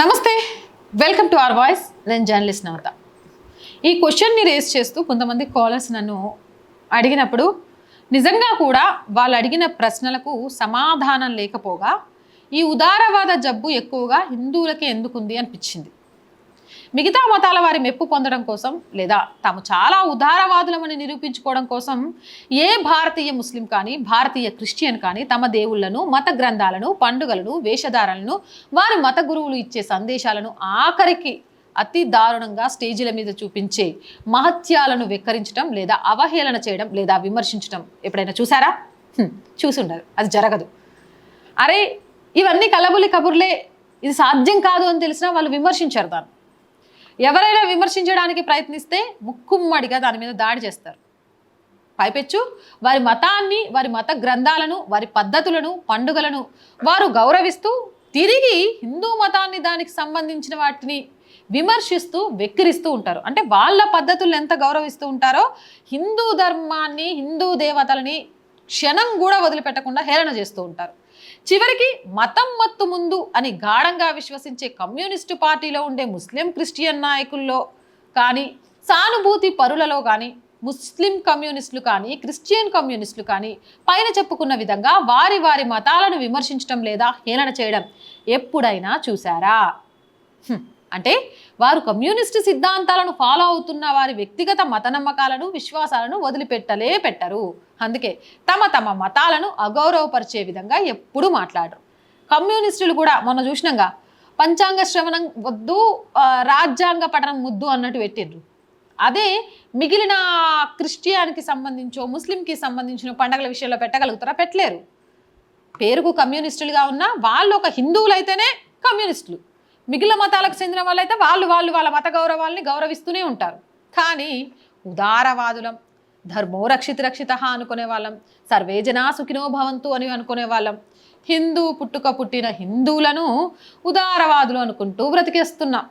నమస్తే welcome to our voice. నేను journalist Navatha. ఈ క్వశ్చన్ని రేస్ చేస్తూ కొంతమంది కాలర్స్ నన్ను అడిగినప్పుడు నిజంగా కూడా వాళ్ళు అడిగిన ప్రశ్నలకు సమాధానం లేకపోగా ఈ ఉదారవాద జబ్బు ఎక్కువగా హిందువులకే ఎందుకుంది అనిపించింది. మిగతా మతాల వారి మెప్పు పొందడం కోసం లేదా తాము చాలా ఉదారవాదులమని నిరూపించుకోవడం కోసం ఏ భారతీయ ముస్లిం కానీ భారతీయ క్రిస్టియన్ కానీ తమ దేవుళ్ళను మత గ్రంథాలను పండుగలను వేషధారలను వారి మత గురువులు ఇచ్చే సందేశాలను ఆఖరికి అతి దారుణంగా స్టేజీల మీద చూపించే మహత్యాలను వెక్కరించడం లేదా అవహేళన చేయడం లేదా విమర్శించడం ఎప్పుడైనా చూసారా? హ్మ్, చూసి అది జరగదు. అరే ఇవన్నీ కలబులి కబుర్లే. ఇది సాధ్యం కాదు అని తెలిసినా వాళ్ళు విమర్శించారు దాన్ని. ఎవరైనా విమర్శించడానికి ప్రయత్నిస్తే ముక్కుమ్మడిగా దాని మీద దాడి చేస్తారు. పైపెచ్చు వారి మతాన్ని వారి మత గ్రంథాలను వారి పద్ధతులను పండుగలను వారు గౌరవిస్తూ తిరిగి హిందూ మతాన్ని దానికి సంబంధించిన వాటిని విమర్శిస్తూ వెక్కిరిస్తూ ఉంటారు. అంటే వాళ్ళ పద్ధతులను ఎంత గౌరవిస్తూ ఉంటారో హిందూ ధర్మాన్ని హిందూ దేవతలని క్షణం కూడా వదిలిపెట్టకుండా హేళన చేస్తూ ఉంటారు. చివరికి మతం మత్తు ముందు అని గాఢంగా విశ్వసించే కమ్యూనిస్టు పార్టీలో ఉండే ముస్లిం క్రిస్టియన్ నాయకుల్లో కానీ సానుభూతి పరులలో కానీ ముస్లిం కమ్యూనిస్టులు కానీ క్రిస్టియన్ కమ్యూనిస్టులు కానీ పైన చెప్పుకున్న విధంగా వారి వారి మతాలను విమర్శించడం లేదా హేళన చేయడం ఎప్పుడైనా చూసారా అంటే వారు కమ్యూనిస్టు సిద్ధాంతాలను ఫాలో అవుతున్న వారి వ్యక్తిగత మత నమ్మకాలను విశ్వాసాలను వదిలిపెట్టలే పెట్టరు. అందుకే తమ తమ మతాలను అగౌరవపరిచే విధంగా ఎప్పుడూ మాట్లాడరు. కమ్యూనిస్టులు కూడా మొన్న చూసినాగా పంచాంగ శ్రవణం వద్దు రాజ్యాంగ పఠనం ముద్దు అన్నట్టు పెట్టిండ్రు. అదే మిగిలిన క్రిస్టియానికి సంబంధించో ముస్లింకి సంబంధించిన పండగల విషయంలో పెట్టగలుగుతారా? పెట్టలేరు. పేరుకు కమ్యూనిస్టులుగా ఉన్న వాళ్ళు ఒక హిందువులు అయితేనే కమ్యూనిస్టులు. మిగిలిన మతాలకు చెందిన వాళ్ళైతే వాళ్ళు వాళ్ళు వాళ్ళ మత గౌరవాల్ని గౌరవిస్తూనే ఉంటారు. కానీ ఉదారవాదులం ధర్మో రక్షిత రక్షిత అనుకునే వాళ్ళం సర్వే జనా సుఖినో భవంతు అని అనుకునే వాళ్ళం. హిందూ పుట్టుక పుట్టిన హిందువులను ఉదారవాదులు అనుకుంటూ బ్రతికేస్తున్నాం.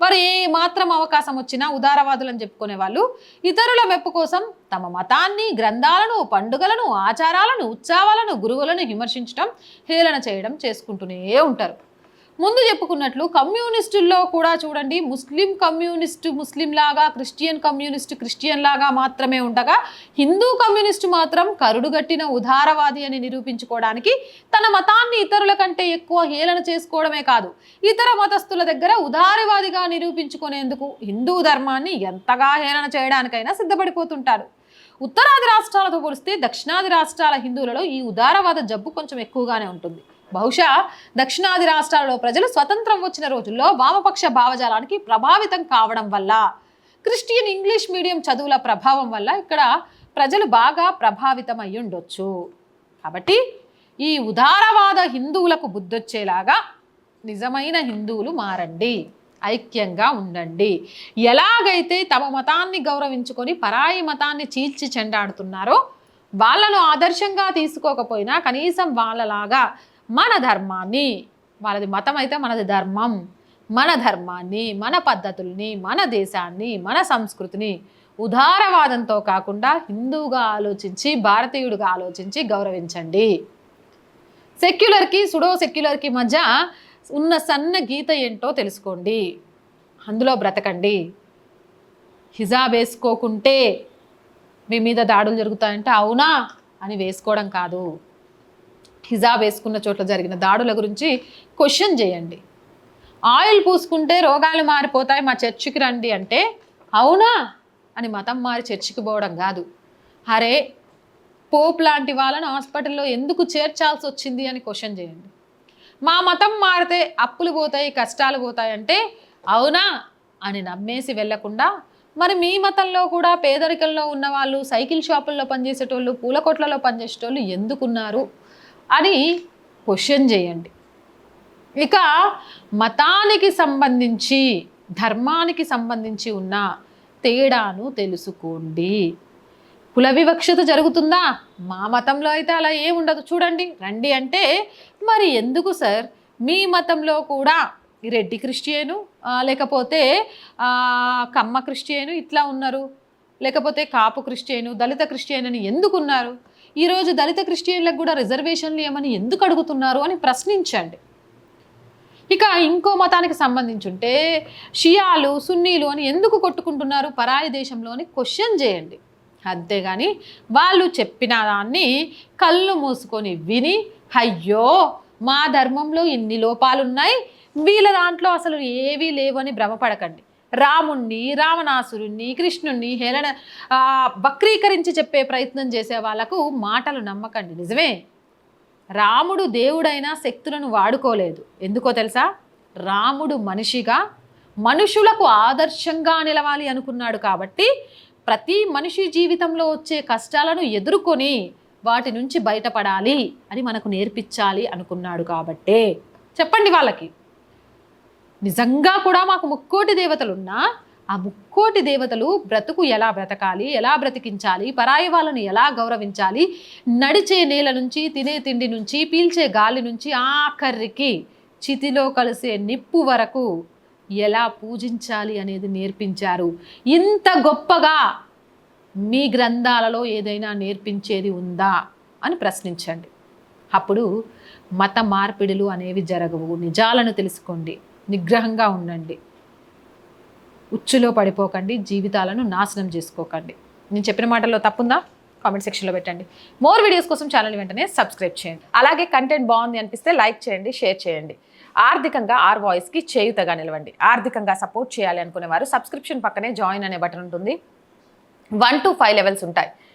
వారు ఏ మాత్రం అవకాశం వచ్చినా ఉదారవాదులు అని చెప్పుకునే వాళ్ళు ఇతరుల మెప్పు కోసం తమ మతాన్ని గ్రంథాలను పండుగలను ఆచారాలను ఉత్సవాలను గురువులను విమర్శించడం హేళన చేయడం చేసుకుంటూనే ఉంటారు. ముందు చెప్పుకున్నట్లు కమ్యూనిస్టుల్లో కూడా చూడండి ముస్లిం కమ్యూనిస్టు ముస్లిం లాగా క్రిస్టియన్ కమ్యూనిస్ట్ క్రిస్టియన్ లాగా మాత్రమే ఉండగా హిందూ కమ్యూనిస్టు మాత్రం కరుడుగట్టిన ఉదారవాది అని నిరూపించుకోవడానికి తన మతాన్ని ఇతరుల కంటే ఎక్కువ హేళన చేసుకోవడమే కాదు ఇతర మతస్థుల దగ్గర ఉదారవాదిగా నిరూపించుకునేందుకు హిందూ ధర్మాన్ని ఎంతగా హేళన చేయడానికైనా సిద్ధపడిపోతుంటారు. ఉత్తరాది రాష్ట్రాలతో పోలిస్తే దక్షిణాది రాష్ట్రాల హిందువులలో ఈ ఉదారవాద జబ్బు కొంచెం ఎక్కువగానే ఉంటుంది. బహుశా దక్షిణాది రాష్ట్రాలలో ప్రజలు స్వతంత్రం వచ్చిన రోజుల్లో వామపక్ష భావజాలానికి ప్రభావితం కావడం వల్ల క్రిస్టియన్ ఇంగ్లీష్ మీడియం చదువుల ప్రభావం వల్ల ఇక్కడ ప్రజలు బాగా ప్రభావితం అయి ఉండొచ్చు కాబట్టి ఈ ఉదారవాద హిందువులకు బుద్ధొచ్చేలాగా నిజమైన హిందువులు మారండి. ఐక్యంగా ఉండండి. ఎలాగైతే తమ మతాన్ని గౌరవించుకొని పరాయి మతాన్ని చీల్చి చెండాడుతున్నారో వాళ్ళను ఆదర్శంగా తీసుకోకపోయినా కనీసం వాళ్ళలాగా మన ధర్మాన్ని వాళ్ళది మతం అయితే మనది ధర్మం. మన ధర్మాన్ని మన పద్ధతుల్ని మన దేశాన్ని మన సంస్కృతిని ఉదారవాదంతో కాకుండా హిందువుగా ఆలోచించి భారతీయుడిగా ఆలోచించి గౌరవించండి. సెక్యులర్కి సుడో సెక్యులర్కి మధ్య ఉన్న సన్న గీత ఏంటో తెలుసుకోండి. అందులో బ్రతకండి. హిజాబ్ వేసుకోకుంటే మీ మీద దాడులు జరుగుతాయంటే అవునా అని వేసుకోవడం కాదు. హిజాబ్ వేసుకున్న చోట్ల జరిగిన దాడుల గురించి క్వశ్చన్ చేయండి. ఆయిల్ పూసుకుంటే రోగాలు మారిపోతాయి మా చర్చికి రండి అంటే అవునా అని మతం మారి చర్చికి పోవడం కాదు. అరే పోప్ లాంటి వాళ్ళని హాస్పిటల్లో ఎందుకు చేర్చాల్సి వచ్చింది అని క్వశ్చన్ చేయండి. మా మతం మారితే అప్పులు పోతాయి కష్టాలు పోతాయి అంటే అవునా అని నమ్మేసి వెళ్ళకుండా మరి మీ మతంలో కూడా పేదరికంలో ఉన్న వాళ్ళు సైకిల్ షాపుల్లో పనిచేసేటోళ్ళు పూల కొట్లలో పనిచేసేటోళ్ళు ఎందుకున్నారు? అని క్వశ్చన్ చేయండి. ఇక మతానికి సంబంధించి ధర్మానికి సంబంధించి ఉన్న తేడాను తెలుసుకోండి. కుల వివక్షత జరుగుతుందా? మా మతంలో అయితే అలా ఏం ఉండదు. చూడండి రండి అంటే మరి ఎందుకు సార్? మీ మతంలో కూడా ఈ రెడ్డి క్రిస్టియను లేకపోతే కమ్మ క్రిస్టియను ఇట్లా ఉన్నారు? లేకపోతే కాపు క్రిస్టియను దళిత క్రిస్టియన్ అని ఎందుకున్నారు ఈరోజు దళిత క్రిస్టియన్లకు కూడా రిజర్వేషన్లు ఏమని ఎందుకు అడుగుతున్నారు అని ప్రశ్నించండి. ఇక ఇంకో మతానికి సంబంధించి ఉంటే షియాలు సున్నీలు అని ఎందుకు కొట్టుకుంటున్నారు? పరాయి దేశంలోని క్వశ్చన్ చేయండి. అంతేగాని వాళ్ళు చెప్పిన దాన్ని కళ్ళు మూసుకొని విని అయ్యో మా ధర్మంలో ఇన్ని లోపాలున్నాయి వీళ్ళ దాంట్లో అసలు ఏవీ లేవని భ్రమపడకండి. రాముణ్ణి రావణాసురుణ్ణి కృష్ణుణ్ణి హేళన వక్రీకరించి చెప్పే ప్రయత్నం చేసే వాళ్ళకు మాటలు నమ్మకండి నిజమే. రాముడు దేవుడైనా శక్తులను వాడుకోలేదు. ఎందుకో తెలుసా? రాముడు మనిషిగా మనుషులకు ఆదర్శంగా నిలవాలి అనుకున్నాడు కాబట్టి ప్రతి మనిషి జీవితంలో వచ్చే కష్టాలను ఎదుర్కొని వాటి నుంచి బయటపడాలి అని మనకు నేర్పించాలి అనుకున్నాడు కాబట్టే. చెప్పండి వాళ్ళకి. నిజంగా కూడా మాకు ముక్కోటి దేవతలున్నా ఆ ముక్కోటి దేవతలు బ్రతుకు ఎలా బ్రతకాలి ఎలా బ్రతికించాలి పరాయి వాళ్ళని ఎలా గౌరవించాలి నడిచే నేల నుంచి తినే తిండి నుంచి పీల్చే గాలి నుంచి ఆఖరికి చితిలో కలిసే నిప్పు వరకు ఎలా పూజించాలి అనేది నేర్పించారు. ఇంత గొప్పగా మీ గ్రంథాలలో ఏదైనా నేర్పించేది ఉందా అని ప్రశ్నించండి. అప్పుడు మత మార్పిడులు అనేవి జరగవు. నిజాలను తెలుసుకోండి. నిగ్రహంగా ఉండండి. ఉచ్చులో పడిపోకండి జీవితాలను నాశనం చేసుకోకండి. నేను చెప్పిన మాటల్లో తప్పుందా? కామెంట్ సెక్షన్లో పెట్టండి. మోర్ వీడియోస్ కోసం ఛానల్ వెంటనే సబ్స్క్రైబ్ చేయండి. అలాగే కంటెంట్ బాగుంది అనిపిస్తే లైక్ చేయండి షేర్ చేయండి. ఆర్థికంగా ఆర్ వాయిస్కి చేయుతగా నిలవండి. ఆర్థికంగా సపోర్ట్ చేయాలి అనుకునేవారు సబ్స్క్రిప్షన్ పక్కనే జాయిన్ అనే బటన్ ఉంటుంది. వన్ టు ఫైవ్ లెవెల్స్ ఉంటాయి.